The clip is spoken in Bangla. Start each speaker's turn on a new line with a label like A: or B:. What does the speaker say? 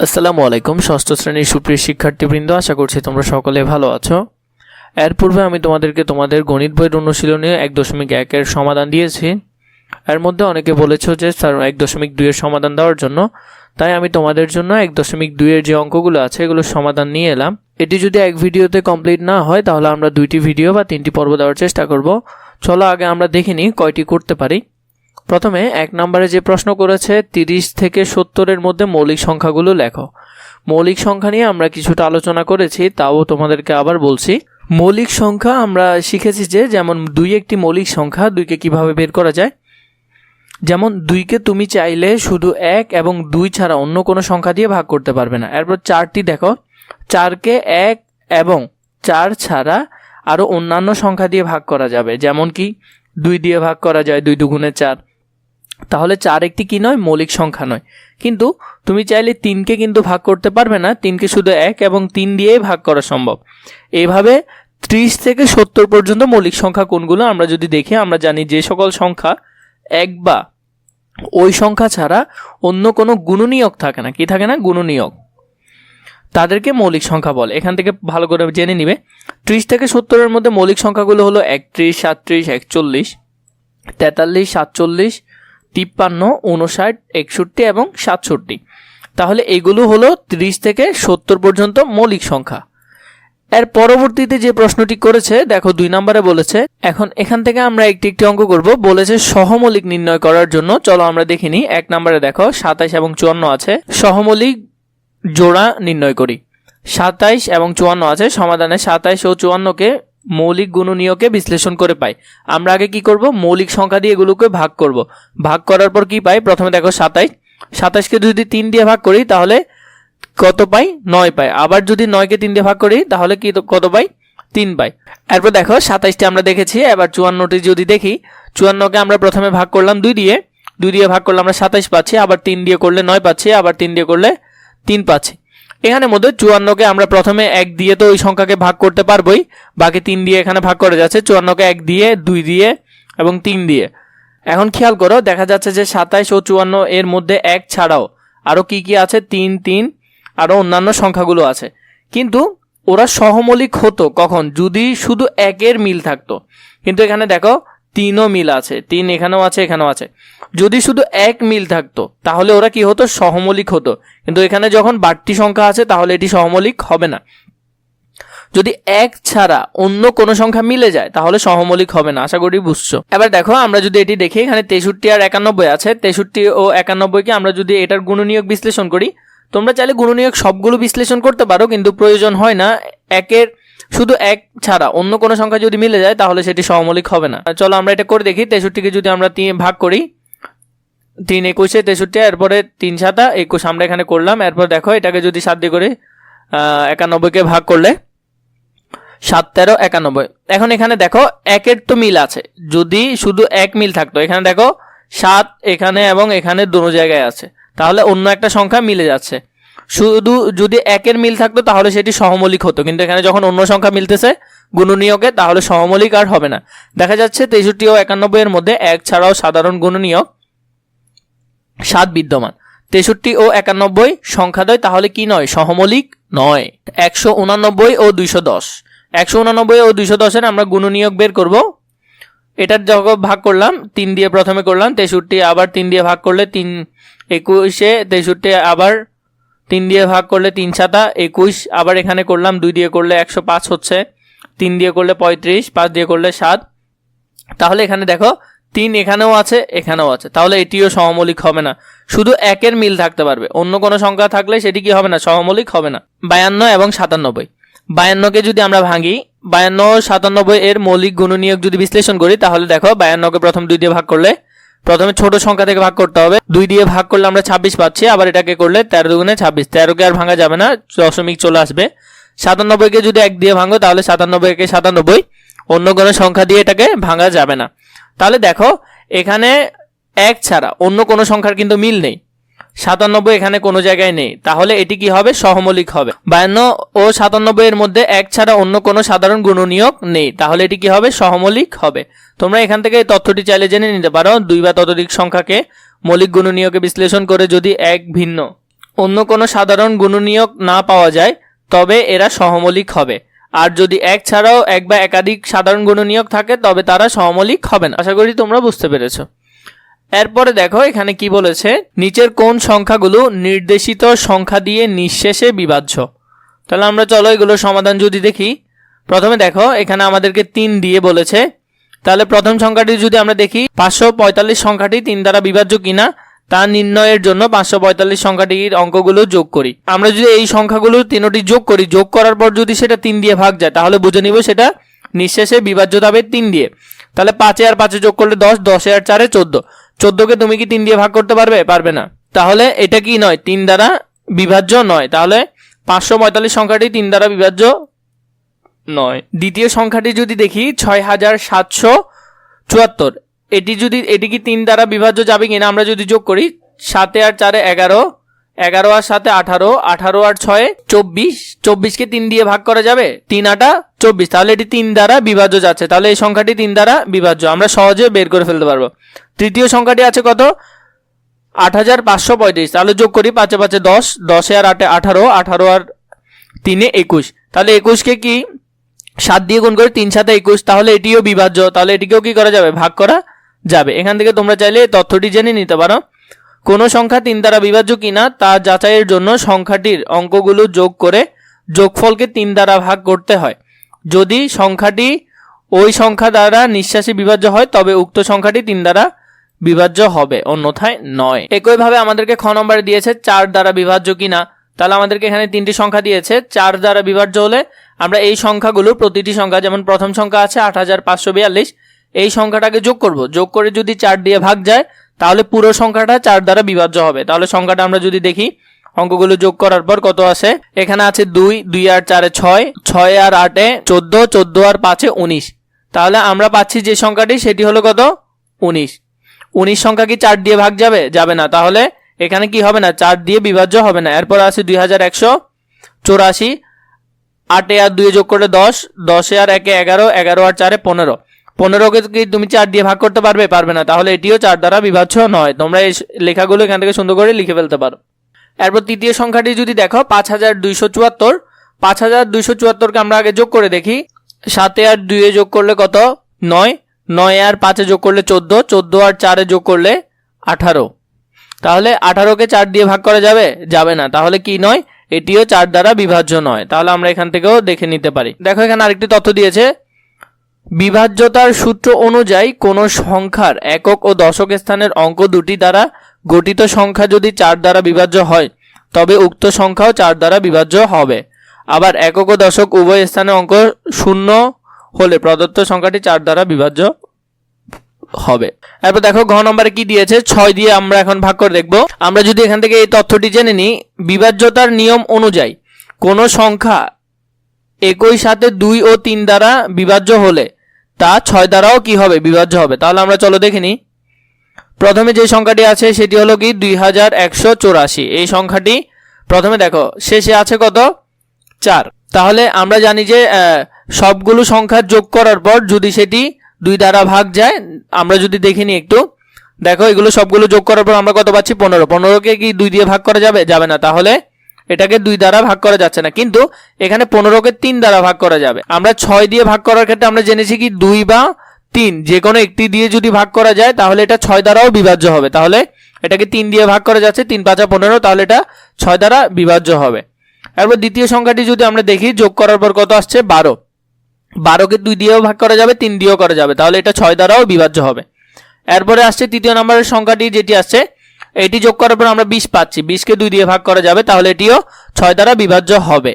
A: আসসালামু আলাইকুম, ষষ্ঠ শ্রেণির সুপ্রিয় শিক্ষার্থীবৃন্দ, আশা করছি তোমরা সকলে ভালো আছো। এর পূর্বে আমি তোমাদেরকে তোমাদের গণিত বইয়ের অনুশীলনে এক দশমিক একের সমাধান দিয়েছি। এর মধ্যে অনেকে বলেছ যে, স্যার, এক দশমিক দুইয়ের সমাধান দেওয়ার জন্য। তাই আমি তোমাদের জন্য এক দশমিক দুইয়ের যে অঙ্কগুলো আছে এগুলোর সমাধান নিয়ে এলাম। এটি যদি এক ভিডিওতে কমপ্লিট না হয়, তাহলে আমরা দুইটি ভিডিও বা তিনটি পর্ব দেওয়ার চেষ্টা করব। চলো আগে আমরা দেখিনি কয়টি করতে পারি। প্রথমে এক নম্বরে যে প্রশ্ন করেছে, তিরিশ থেকে সত্তরের মধ্যে মৌলিক সংখ্যাগুলো লেখো। মৌলিক সংখ্যা নিয়ে আমরা কিছুটা আলোচনা করেছি, তাও তোমাদেরকে আবার বলছি। মৌলিক সংখ্যা আমরা শিখেছি যে, যেমন দুই একটি মৌলিক সংখ্যা, দুইকে কীভাবে বের করা যায়? যেমন দুইকে তুমি চাইলে শুধু এক এবং দুই ছাড়া অন্য কোনো সংখ্যা দিয়ে ভাগ করতে পারবে না। এরপর চারটি দেখো। চারকে এক এবং চার ছাড়া আরও অন্যান্য সংখ্যা দিয়ে ভাগ করা যাবে। যেমন কি, দুই দিয়ে ভাগ করা যায়, দুই দুগুণে চার। তাহলে চার একটি কি নয়? মৌলিক সংখ্যা নয়। কিন্তু তুমি চাইলে তিনকে কিন্তু ভাগ করতে পারবে না। তিনকে শুধু এক এবং তিন দিয়েই ভাগ করা সম্ভব। এইভাবে ত্রিশ থেকে সত্তর পর্যন্ত মৌলিক সংখ্যা কোনগুলো আমরা যদি দেখি, আমরা জানি যে সকল সংখ্যা এক বা ওই সংখ্যা ছাড়া অন্য কোনো গুণনীয়ক থাকে না। কি থাকে না? গুণনীয়ক। তাদেরকে মৌলিক সংখ্যা বলে। এখান থেকে ভালো করে জেনে নিবে। ত্রিশ থেকে সত্তরের মধ্যে মৌলিক সংখ্যাগুলো হলো একত্রিশ, সাতত্রিশ, একচল্লিশ, তেতাল্লিশ, সাতচল্লিশ তিপ্পান্ন উনষাট একষট্টি এবং সাতষট্টি। তাহলে এগুলো হলো ত্রিশ থেকে সত্তর পর্যন্ত মৌলিক সংখ্যা। এর পরবর্তীতে যে প্রশ্নটি করেছে, দেখো দুই নম্বরে বলেছে, এখন এখান থেকে আমরা একটি একটি অঙ্ক করব। বলেছে সহমৌলিক নির্ণয় করার জন্য, চলো আমরা দেখিনি এক নম্বরে দেখো, সাতাইশ এবং চুয়ান্ন আছে, সহমৌলিক জোড়া নির্ণয় করি। সাতাইশ এবং চুয়ান্ন আছে, সমাধানে সাতাইশ ও চুয়ান্নকে মৌলিক গুণনীয়কে বিশ্লেষণ করে পাই। আমরা আগে কি করব? মৌলিক সংখ্যা দিয়ে এগুলোকে ভাগ করব। ভাগ করার পর কি পাই? প্রথমে দেখো সাতাইশ। সাতাইশকে যদি তিন দিয়ে ভাগ করি, তাহলে কত পাই? নয় পাই। আবার যদি নয়কে তিন দিয়ে ভাগ করি, তাহলে কি কত পাই? তিন পাই। এরপর দেখো, সাতাইশটি আমরা দেখেছি। এবার চুয়ান্নটি যদি দেখি, চুয়ান্নকে আমরা প্রথমে ভাগ করলাম দুই দিয়ে। দুই দিয়ে ভাগ করলে আমরা সাতাইশ পাচ্ছি। আবার তিন দিয়ে করলে নয় পাচ্ছি। আবার তিন দিয়ে করলে তিন পাচ্ছি। এখানে মধ্যে চুয়ান্নকে আমরা প্রথমে এক দিয়ে তো ওই সংখ্যাকে ভাগ করতে পারবোই। বাকি তিন দিয়ে এখানে ভাগ করে যাচ্ছে। চুয়ান্নকে এক দিয়ে, দুই দিয়ে এবং তিন দিয়ে। এখন খেয়াল করো, দেখা যাচ্ছে যে সাতাইশ ও চুয়ান্ন এর মধ্যে এক ছাড়াও আরও কি কি আছে? তিন তিন আরও অন্যান্য সংখ্যাগুলো আছে। কিন্তু ওরা সহমৌলিক হতো কখন? যদি শুধু একের মিল থাকতো। কিন্তু এখানে দেখো তিনও মিল আছে, তিন এখানেও আছে এখানেও আছে। যদি শুধু এক মিল থাকতো, তাহলে ওরা কি হতো? সহমলিক হতো। কিন্তু এখানে যখন বাড়তি সংখ্যা আছে, তাহলে এটি সহমলিক হবে না। যদি এক ছাড়া অন্য কোনো সংখ্যা মিলে যায়, তাহলে সহমৌলিক হবে না। আশা করি বুঝছ? এবার দেখো, আমরা যদি এটি দেখি, এখানে তেষট্টি আর একানব্বই আছে। তেষট্টি ও একানব্বইকে আমরা যদি এটার গুণনীয়ক বিশ্লেষণ করি, তোমরা চাইলে গুণনীয়ক সবগুলো বিশ্লেষণ করতে পারো, কিন্তু প্রয়োজন হয় না একের শুধু এক ছাড়া, অন্য কোনো সংখ্যা যদি মিলে যায়, তাহলে সেটি সহমৌলিক হবে না। চলো আমরা এটা করে দেখি, তেষট্টিকে যদি আমরা তিন ভাগ করি, তিন একুশে তেষট্টি, এরপরে তিন সাতা, একুশ আমরা এখানে করলাম, এরপর দেখো এটাকে যদি সাত দিয়ে করে একানব্বইকে ভাগ করলে, সাত তেরো একানব্বই। এখন এখানে দেখো একের তো মিল আছে, যদি শুধু এক মিল থাকতো, এখানে দেখো সাত এখানে এবং এখানে দুটো জায়গায় আছে, তাহলে অন্য একটা সংখ্যা মিলে যাচ্ছে। শুধু যদি একের মিল থাকতো, তাহলে সেটি সহমৌলিক হতো। কিন্তু এখানে যখন অন্য সংখ্যা মিলতেছে, গুণনীয়কে, তাহলে সহমৌলিক আর হবে না। দেখা যাচ্ছে তেষট্টি ও একানব্বই এর মধ্যে এক ছাড়াও সাধারণ গুণনীয়ক সাত বিদ্যমান। তেষট্টি ও একানব্বই সংখ্যা সংখ্যাদ্বয়, তাহলে কি নয়? সহমৌলিক নয়। একশো উনানব্বই ও দুইশো দশ। একশো উনানব্বই ও দুইশো দশের আমরা গুণনীয়ক বের করব। এটার যখন ভাগ করলাম, তিন দিয়ে প্রথমে করলাম, তেষট্টি আবার তিন দিয়ে ভাগ করলে তিন, একুশে তেষট্টি আবার তিন দিয়ে ভাগ করলে তিন সাতা একুশ, আবার এখানে করলাম দুই দিয়ে করলে একশো পাঁচ হচ্ছে। তিন দিয়ে করলে পঁয়ত্রিশ, পাঁচ দিয়ে করলে সাত। তাহলে এখানে দেখো, তিন এখানেও আছে এখানেও আছে। তাহলে এটিও সহমৌলিক হবে না। শুধু একের মিল থাকতে পারবে। অন্য কোনো সংখ্যা থাকলে সেটি কি হবে না? সহমৌলিক হবে না। বায়ান্ন এবং সাতানব্বই বায়ান্নকে যদি আমরা ভাঙি, বায়ান্ন সাতানব্বই এর মৌলিক গুণনীয়ক যদি বিশ্লেষণ করি, তাহলে দেখো, বায়ান্নকে প্রথম দুই দিয়ে ভাগ করলে প্রথমে ছোট সংখ্যা থেকে ভাগ করতে হবে। দুই দিয়ে ভাগ করলে আমরা ছাব্বিশ পাচ্ছি, আবার এটাকে করলে তেরো দুগুণে ছাব্বিশ। তেরোকে আর ভাঙা যাবে না, দশমিক চলে আসবে। সাতানব্বইকে যদি এক দিয়ে ভাঙো, তাহলে সাতানব্বইকে সাতানব্বই। অন্য কোনো সংখ্যা দিয়ে এটাকে ভাঙা যাবে না। তাহলে দেখো, এখানে এক ছাড়া অন্য কোনো সংখ্যার কিন্তু মিল নেই। সাতানব্বই এখানে কোনো জায়গায় নেই। তাহলে এটি কি হবে? সহমৌলিক হবে। বায়ান্ন ও সাতানব্বই এর মধ্যে এক ছাড়া অন্য কোনো সাধারণ গুণনীয়ক নেই। তাহলে এটি কি হবে? সহমৌলিক হবে। তোমরা এখান থেকে এই তথ্যটি চাইলে জেনে নিতে পারো। দুই বা ততোধিক সংখ্যাকে মৌলিক গুণনীয়কে বিশ্লেষণ করে যদি এক ভিন্ন অন্য কোনো সাধারণ গুণনীয়ক না পাওয়া যায়, তবে এরা সহমৌলিক হবে। আর যদি এক ছাড়াও এক বা একাধিক সাধারণ গুণনীয়ক থাকে, তবে তারা সহমৌলিক হবে না। আশা করি তোমরা বুঝতে পেরেছ। এরপরে দেখো, এখানে কি বলেছে? নিচের কোন সংখ্যাগুলো নির্দেশিত সংখ্যা দিয়ে নিঃশেষে বিভাজ্য? তাহলে আমরা চলো এগুলোর সমাধান যদি দেখি। প্রথমে দেখো, এখানে আমাদেরকে তিন দিয়ে বলেছে। তাহলে প্রথম সংখ্যাটি যদি আমরা দেখি, পাঁচশো পঁয়তাল্লিশ সংখ্যাটি তিন দ্বারা বিভাজ্য কিনা, তা নির্ণয়ের জন্য পাঁচশো পঁয়তাল্লিশ সংখ্যাটির অঙ্কগুলো যোগ করি। আমরা যদি এই সংখ্যাগুলো তিনোটি যোগ করি, যোগ করার পর যদি সেটা তিন দিয়ে ভাগ যায়, তাহলে বুঝে নিব সেটা নিঃশেষে বিভাজ্য হবে তিন দিয়ে। তাহলে পাঁচে আর পাঁচে যোগ করলে দশ, দশে আর চারে চোদ্দ। চোদ্দকে তুমি কি তিন দিয়ে ভাগ করতে পারবে? পারবে না। তাহলে এটা কি নয়? তিন দ্বারা বিভাজ্য নয়। তাহলে পাঁচশো পঁয়তাল্লিশ সংখ্যাটি তিন দ্বারা বিভাজ্য নয়। দ্বিতীয় সংখ্যাটি যদি দেখি, ছয় হাজার সাতশো চুয়াত্তর। এটি যদি, এটি কি তিন দ্বারা বিভাজ্য যাবে কিনা আমরা যদি যোগ করি, সাতে আর চারে এগারো এগারো আর সাথে আঠারো আঠারো আর ছয়ে, চব্বিশ। চব্বিশকে তিন দিয়ে ভাগ করা যাবে? তিন আটা, চব্বিশ। তাহলে এটি তিন দ্বারা বিভাজ্য যাচ্ছে। তাহলে এই সংখ্যাটি তিন দ্বারা বিভাজ্য। আমরা সহজে বের করে ফেলতে পারব। তৃতীয় সংখ্যাটি আছে কত? আট হাজার পাঁচশো পঁয়ত্রিশ। তাহলে যোগ করি পাঁচে পাঁচে দশ। দশে আর আটে আঠারো আঠারো আর তিনে একুশ। তাহলে একুশকে কি? সাত দিয়ে গুণ করে তিন সাথে একুশ। তাহলে এটিও বিভাজ্য। তাহলে এটিকেও কি করা যাবে? ভাগ করা যাবে। এখান থেকে তোমরা চাইলে তথ্যটি জেনে নিতে পারো। কোনো সংখ্যা তিন দ্বারা বিভাজ্য কিনা তা যাচাইয়ের জন্য সংখ্যাটির অঙ্কগুলো যোগ করে যোগফলকে তিন দ্বারা ভাগ করতে হয়। যদি সংখ্যাটি ওই সংখ্যা দ্বারা নিঃশ্বাসে বিভাজ্য হয়, তবে উক্ত সংখ্যাটি তিন দ্বারা বিভাজ্য হবে, অন্যথায় নয়। একইভাবে আমাদেরকে খ নম্বরে দিয়েছে চার দ্বারা বিভাজ্য কিনা। তাহলে আমাদেরকে এখানে তিনটি সংখ্যা দিয়েছে। চার দ্বারা বিভাজ্য হলে আমরা এই সংখ্যাগুলো, প্রতিটি সংখ্যা, যেমন প্রথম সংখ্যা আছে আট হাজার পাঁচশো বিয়াল্লিশ, এই সংখ্যাটাকে যোগ করব। যোগ করে যদি চার দিয়ে ভাগ যায় তাহলে পুরো সংখ্যাটা চার দ্বারা বিভাজ্য হবে। তাহলে সংখ্যাটা আমরা যদি দেখি, অঙ্কগুলো যোগ করার পর কত আছে এখানে আছে দুই দুই আর চারে ছয় ছয় আর আটে চোদ্দ চোদ্দ আর পাঁচে উনিশ। তাহলে আমরা পাচ্ছি যে সংখ্যাটি, সেটি হলো কত? উনিশ। উনিশ সংখ্যা কি চার দিয়ে ভাগ যাবে? যাবে না। তাহলে এখানে কি হবে না? চার দিয়ে বিভাজ্য হবে না। এরপর আছে দুই হাজার একশো চৌরাশি। আটে আর দুই যোগ করলে দশ, দশে আর একে এগারো এগারো আর চারে পনেরো। পনেরোকে কি তুমি চার দিয়ে ভাগ করতে পারবে? পারবে না। তাহলে এটিও চার দ্বারা বিভাজ্য নয়। তোমরা এই লেখাগুলো এখান থেকে সুন্দর করে লিখে ফেলতে পারো। এরপর তৃতীয় সংখ্যাটি যদি দেখো, পাঁচ হাজার দুইশো চুয়াত্তর। পাঁচ হাজার দুইশো চুয়াত্তরকে আমরা আগে যোগ করে দেখি। সাতে আর দুইয়ে যোগ করলে কত? নয়। নয় আর পাঁচে যোগ করলে চোদ্দ। চোদ্দ আর চারে যোগ করলে আঠারো। তাহলে আঠারোকে চার দিয়ে ভাগ করা যাবে? যাবে না। তাহলে কি নয়? এটিও চার দ্বারা বিভাজ্য নয়। তাহলে আমরা এখান থেকেও দেখে নিতে পারি। দেখো এখানে আরেকটি তথ্য দিয়েছে। বিভাজ্যতার সূত্র অনুযায়ী কোনো সংখ্যার একক ও দশক স্থানের অঙ্ক দুটি দ্বারা গঠিত সংখ্যা যদি চার দ্বারা বিভাজ্য হয়, তবে উক্ত সংখ্যাও চার দ্বারা বিভাজ্য হবে। আবার একক ও দশক উভয় স্থানে অঙ্ক শূন্য হলে প্রদত্ত সংখ্যাটি চার দ্বারা বিভাজ্য হবে। এরপর দেখো, ঘ নম্বরে কি দিয়েছে? ছয় দিয়ে আমরা এখন ভাগ করে দেখব। আমরা যদি এখান থেকে এই তথ্যটি জেনে নিই, বিভাজ্যতার নিয়ম অনুযায়ী কোনো সংখ্যা একই সাথে দুই ও তিন দ্বারা বিভাজ্য হলে তা ছয় দ্বারাও কি হবে? বিভাজ্য হবে। তাহলে আমরা চলো দেখে নিই। প্রথমে যে সংখ্যাটি আছে, সেটি হলো কি? দুই হাজার একশো এই সংখ্যাটি প্রথমে দেখো, শেষে আছে কত? চার। তাহলে আমরা জানি যে সবগুলো সংখ্যা যোগ করার পর যদি সেটি দুই দ্বারা ভাগ যায়, আমরা যদি দেখিনি একটু। দেখো, এগুলো সবগুলো যোগ করার পর আমরা কত পাচ্ছি? পনেরো। পনেরোকে কি দুই দিয়ে ভাগ করা যাবে? যাবে না। তাহলে এটাকে দুই দ্বারা ভাগ করা যাচ্ছে না। কিন্তু এখানে পনেরোকে তিন দ্বারা ভাগ করা যাবে। আমরা ছয় দিয়ে ভাগ করার ক্ষেত্রে আমরা জেনেছি কি দুই বা তিন, যে কোনো একটি দিয়ে যদি ভাগ করা যায়, তাহলে এটা ছয় দ্বারাও বিভাজ্য হবে। তাহলে এটাকে তিন দিয়ে ভাগ করা যাচ্ছে, তিন পাঁচা পনেরো, তাহলে এটা ছয় দ্বারা বিভাজ্য হবে। এরপর দ্বিতীয় সংখ্যাটি যদি আমরা দেখি, যোগ করার পর কত আসছে? বারো। বারোকে দুই দিয়েও ভাগ করা যাবে, তিন দিয়েও করা যাবে। তাহলে এটা ছয় দ্বারাও বিভাজ্য হবে। এরপরে আসছে তৃতীয় নম্বরের সংখ্যাটি, যেটি আসছে এটি যোগ করার পর আমরা বিশ পাচ্ছি। বিশকে দুই দিয়ে ভাগ করা যাবে, তাহলে এটিও ছয় দ্বারা বিভাজ্য হবে।